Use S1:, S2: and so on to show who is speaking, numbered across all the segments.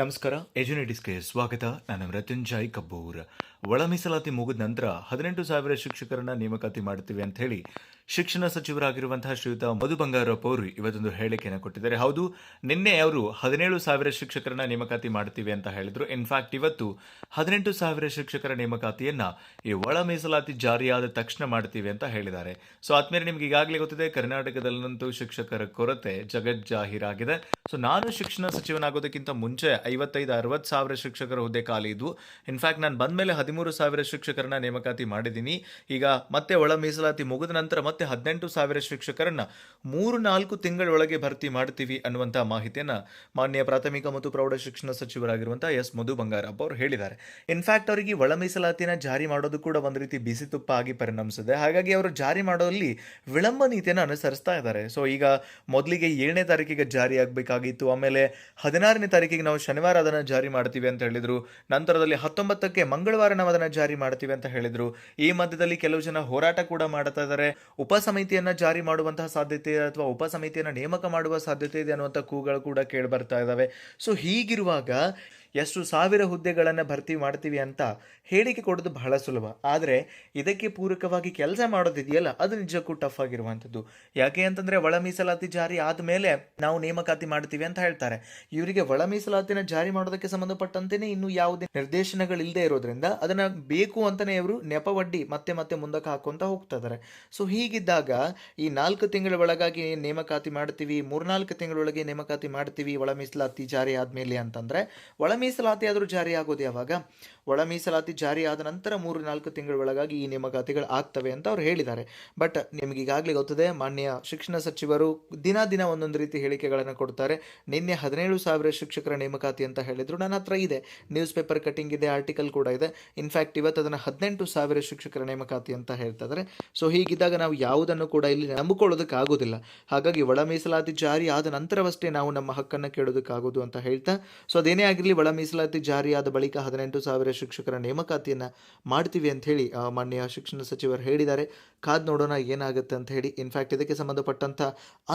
S1: ನಮಸ್ಕಾರ. ಎಜುನೇಟಿಸ್ಗೆ ಸ್ವಾಗತ. ನಾನು ಮೃತ್ಯುಂಜಯ್ ಕಬ್ಬೂರ್ ಒಳ ಮೀಸಲಾತಿ ಮುಗಿದ ನಂತರ ಹದಿನೆಂಟು ಸಾವಿರ ಶಿಕ್ಷಕರನ್ನ ನೇಮಕಾತಿ ಮಾಡ್ತೀವಿ ಅಂತ ಹೇಳಿ ಶಿಕ್ಷಣ ಸಚಿವರಾಗಿರುವಂತಹ ಶ್ರೀಯುತ ಮಧು ಬಂಗಾರಪ್ಪ ಅವರು ಇವತ್ತೊಂದು ಹೇಳಿಕೆಯನ್ನು ಕೊಟ್ಟಿದ್ದಾರೆ. ಹೌದು, ನಿನ್ನೆ ಅವರು ಹದಿನೇಳು ಸಾವಿರ ಶಿಕ್ಷಕರನ್ನ ನೇಮಕಾತಿ ಮಾಡ್ತೀವಿ ಅಂತ ಹೇಳಿದ್ರು. ಇನ್ಫ್ಯಾಕ್ಟ್ ಇವತ್ತು ಹದಿನೆಂಟು ಸಾವಿರ ಶಿಕ್ಷಕರ ನೇಮಕಾತಿಯನ್ನ ಈ ಒಳ ಮೀಸಲಾತಿ ಜಾರಿಯಾದ ತಕ್ಷಣ ಮಾಡ್ತೀವಿ ಅಂತ ಹೇಳಿದ್ದಾರೆ. ಸೊ ಆದ್ಮೇಲೆ ನಿಮ್ಗೆ ಈಗಾಗಲೇ ಗೊತ್ತಿದೆ, ಕರ್ನಾಟಕದಲ್ಲಂತೂ ಶಿಕ್ಷಕರ ಕೊರತೆ ಜಗಜ್ಜಾಹೀರಾಗಿದೆ. ಸೊ ನಾನು ಶಿಕ್ಷಣ ಸಚಿವನಾಗೋದಕ್ಕಿಂತ ಮುಂಚೆ ಐವತ್ತೈದು, ಅರವತ್ತು ಸಾವಿರ ಶಿಕ್ಷಕರ ಹುದ್ದೆ ಖಾಲಿ ಇದ್ವು. ಇನ್ಫ್ಯಾಕ್ಟ್ ನಾನು ಬಂದ್ಮೇಲೆ ಹದಿಮೂರು ಸಾವಿರ ಶಿಕ್ಷಕರನ್ನ ನೇಮಕಾತಿ ಮಾಡಿದ್ದೀನಿ. ಈಗ ಮತ್ತೆ ಒಳ ಮೀಸಲಾತಿ ಮುಗಿದ ನಂತರ ಮತ್ತೆ ಹದಿನೆಂಟು ಸಾವಿರ ಶಿಕ್ಷಕರನ್ನ ಮೂರು ನಾಲ್ಕು ತಿಂಗಳೊಳಗೆ ಭರ್ತಿ ಮಾಡ್ತೀವಿ ಅನ್ನುವಂತಹ ಮಾಹಿತಿಯನ್ನ ಮಾನ್ಯ ಪ್ರಾಥಮಿಕ ಮತ್ತು ಪ್ರೌಢ ಶಿಕ್ಷಣ ಸಚಿವರಾಗಿರುವಂತಹ ಎಸ್ ಮಧು ಬಂಗಾರಪ್ಪ ಅವರು ಹೇಳಿದ್ದಾರೆ. ಇನ್ಫ್ಯಾಕ್ಟ್ ಅವರಿಗೆ ಒಳ ಮೀಸಲಾತಿನ ಜಾರಿ ಮಾಡೋದು ಕೂಡ ಒಂದು ರೀತಿ ಬಿಸಿ ತುಪ್ಪ ಆಗಿ ಪರಿಣಮಿಸಿದೆ. ಹಾಗಾಗಿ ಅವರು ಜಾರಿ ಮಾಡೋಲ್ಲಿ ವಿಳಂಬ ನೀತಿಯನ್ನು ಅನುಸರಿಸ್ತಾ ಇದ್ದಾರೆ. ಸೊ ಈಗ ಮೊದಲಿಗೆ ಏಳನೇ ತಾರೀಕಿಗೆ ಜಾರಿ ಆಗಬೇಕಾಗಿತ್ತು. ಆಮೇಲೆ ಹದಿನಾರನೇ ತಾರೀಕಿಗೆ ನಾವು ಶನಿವಾರ ಅದನ್ನು ಜಾರಿ ಮಾಡ್ತೀವಿ ಅಂತ ಹೇಳಿದ್ರು. ನಂತರದಲ್ಲಿ ಹತ್ತೊಂಬತ್ತಕ್ಕೆ ಮಂಗಳವಾರ ನಾವು ಜಾರಿ ಮಾಡ್ತೀವಿ ಅಂತ ಹೇಳಿದ್ರು. ಈ ಮಧ್ಯದಲ್ಲಿ ಕೆಲವು ಜನ ಹೋರಾಟ ಕೂಡ ಮಾಡ್ತಾ ಇದ್ದಾರೆ. ಉಪ ಸಮಿತಿಯನ್ನ ಜಾರಿ ಮಾಡುವಂತಹ ಸಾಧ್ಯತೆ ಅಥವಾ ಉಪ ಸಮಿತಿಯನ್ನ ನೇಮಕ ಮಾಡುವ ಸಾಧ್ಯತೆ ಇದೆ ಅನ್ನುವಂಥ ಕೂಗಳು ಕೂಡ ಕೇಳಿ ಬರ್ತಾ ಇದ್ದಾವೆ ಸೊ ಹೀಗಿರುವಾಗ ಎಷ್ಟು ಸಾವಿರ ಹುದ್ದೆಗಳನ್ನು ಭರ್ತಿ ಮಾಡ್ತೀವಿ ಅಂತ ಹೇಳಿಕೆ ಕೊಡೋದು ಬಹಳ ಸುಲಭ. ಆದರೆ ಇದಕ್ಕೆ ಪೂರಕವಾಗಿ ಕೆಲಸ ಮಾಡೋದಿದೆಯಲ್ಲ, ಅದು ನಿಜಕ್ಕೂ ಟಫ್ ಆಗಿರುವಂಥದ್ದು. ಯಾಕೆ ಅಂತಂದರೆ ಒಳ ಮೀಸಲಾತಿ ಜಾರಿ ಆದಮೇಲೆ ನಾವು ನೇಮಕಾತಿ ಮಾಡ್ತೀವಿ ಅಂತ ಹೇಳ್ತಾರೆ. ಇವರಿಗೆ ಒಳ ಮೀಸಲಾತಿನ ಜಾರಿ ಮಾಡೋದಕ್ಕೆ ಸಂಬಂಧಪಟ್ಟಂತೆಯೇ ಇನ್ನೂ ಯಾವುದೇ ನಿರ್ದೇಶನಗಳಿಲ್ಲದೆ ಇರೋದ್ರಿಂದ ಅದನ್ನು ಬೇಕು ಅಂತಲೇ ಇವರು ನೆಪವಡ್ಡಿ ಮತ್ತೆ ಮತ್ತೆ ಮುಂದಕ್ಕೆ ಹಾಕೊಂತ ಹೋಗ್ತಾ ಇದ್ದಾರೆ ಸೊ ಹೀಗಿದ್ದಾಗ ಈ ನಾಲ್ಕು ತಿಂಗಳ ಒಳಗಾಗಿ ನೇಮಕಾತಿ ಮಾಡ್ತೀವಿ, ಮೂರ್ನಾಲ್ಕು ತಿಂಗಳೊಳಗೆ ನೇಮಕಾತಿ ಮಾಡ್ತೀವಿ ಒಳ ಮೀಸಲಾತಿ ಜಾರಿ ಆದಮೇಲೆ ಅಂತಂದರೆ ಒಳ ಮೀಸಲಾತಿ ಆದರೂ ಜಾರಿ ಆಗೋದು ಯಾವಾಗ? ಒಳ ಮೀಸಲಾತಿ ಜಾರಿ ಆದ ನಂತರ ಮೂರು ನಾಲ್ಕು ತಿಂಗಳ ಒಳಗಾಗಿ ಈ ನೇಮಕಾತಿಗಳು ಆಗ್ತವೆ ಅಂತ ಅವ್ರು ಹೇಳಿದ್ದಾರೆ. ಬಟ್ ನಿಮಗೆ ಈಗಾಗಲೇ ಗೊತ್ತದೆ, ಮಾನ್ಯ ಶಿಕ್ಷಣ ಸಚಿವರು ದಿನ ದಿನ ಒಂದೊಂದು ರೀತಿ ಹೇಳಿಕೆಗಳನ್ನು ಕೊಡ್ತಾರೆ. ನಿನ್ನೆ ಹದಿನೇಳು ಸಾವಿರ ಶಿಕ್ಷಕರ ನೇಮಕಾತಿ ಅಂತ ಹೇಳಿದ್ರು. ನನ್ನ ಹತ್ರ ಇದೆ. ನ್ಯೂಸ್ ಪೇಪರ್ ಕಟಿಂಗ್ ಇದೆ, ಆರ್ಟಿಕಲ್ ಕೂಡ ಇದೆ. ಇನ್ಫ್ಯಾಕ್ಟ್ ಇವತ್ತು ಅದನ್ನು ಹದಿನೆಂಟು ಸಾವಿರ ಶಿಕ್ಷಕರ ನೇಮಕಾತಿ ಅಂತ ಹೇಳ್ತಾ ಇದ್ದಾರೆ. ಸೊ ಹೀಗಿದ್ದಾಗ ನಾವು ಯಾವುದನ್ನು ಕೂಡ ಇಲ್ಲಿ ನಂಬಿಕೊಳ್ಳೋದಕ್ಕಾಗೋದಿಲ್ಲ ಹಾಗಾಗಿ ಒಳ ಮೀಸಲಾತಿ ಜಾರಿ ಆದ ನಂತರವಷ್ಟೇ ನಾವು ನಮ್ಮ ಹಕ್ಕನ್ನು ಕೇಳೋದಕ್ಕಾಗೋದು ಅಂತ ಹೇಳ್ತಾ. ಸೊ ಅದೇನೇ ಆಗಿರಲಿ, ಒಳ ಮೀಸಲಾತಿ ಜಾರಿಯಾದ ಬಳಿಕ ಹದಿನೆಂಟು ಸಾವಿರ ಶಿಕ್ಷಕರ ನೇಮಕಾತಿಯನ್ನು ಮಾಡ್ತೀವಿ ಅಂತ ಹೇಳಿ ಮಾನ್ಯ ಶಿಕ್ಷಣ ಸಚಿವರು ಹೇಳಿದ್ದಾರೆ. ಕಾದ್ ನೋಡೋಣ ಏನಾಗುತ್ತೆ ಅಂತ ಹೇಳಿ. ಇನ್ಫ್ಯಾಕ್ಟ್ ಇದಕ್ಕೆ ಸಂಬಂಧಪಟ್ಟಂಥ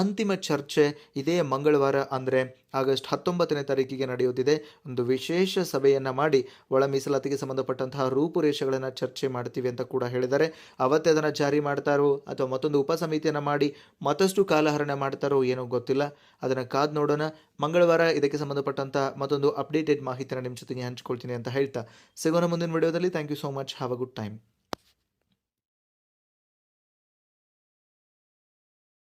S1: ಅಂತಿಮ ಚರ್ಚೆ ಇದೇ ಮಂಗಳವಾರ, ಅಂದರೆ ಆಗಸ್ಟ್ ಹತ್ತೊಂಬತ್ತನೇ ತಾರೀಕಿಗೆ ನಡೆಯುತ್ತಿದೆ ಒಂದು ವಿಶೇಷ ಸಭೆಯನ್ನು ಮಾಡಿ ಒಳ ಮೀಸಲಾತಿಗೆ ಸಂಬಂಧಪಟ್ಟಂತಹ ರೂಪುರೇಷೆಗಳನ್ನು ಚರ್ಚೆ ಮಾಡ್ತೀವಿ ಅಂತ ಕೂಡ ಹೇಳಿದ್ದಾರೆ. ಅವತ್ತೇ ಅದನ್ನು ಜಾರಿ ಮಾಡ್ತಾರೋ ಅಥವಾ ಮತ್ತೊಂದು ಉಪ ಸಮಿತಿಯನ್ನು ಮಾಡಿ ಮತ್ತಷ್ಟು ಕಾಲಹರಣ ಮಾಡ್ತಾರೋ ಏನೋ ಗೊತ್ತಿಲ್ಲ. ಅದನ್ನು ಕಾದ್ ನೋಡೋಣ. ಮಂಗಳವಾರ ಇದಕ್ಕೆ ಸಂಬಂಧಪಟ್ಟಂತಹ ಮತ್ತೊಂದು ಅಪ್ಡೇಟೆಡ್ ಮಾಹಿತಿನ ನಿಮ್ಮ ಜೊತೆಗೆ ಹಂಚ್ಕೊಳ್ತೀನಿ ಅಂತ ಹೇಳ್ತಾ ಸಿಗೋಣ ಮುಂದಿನ ವಿಡಿಯೋದಲ್ಲಿ. Thank you so much have a good time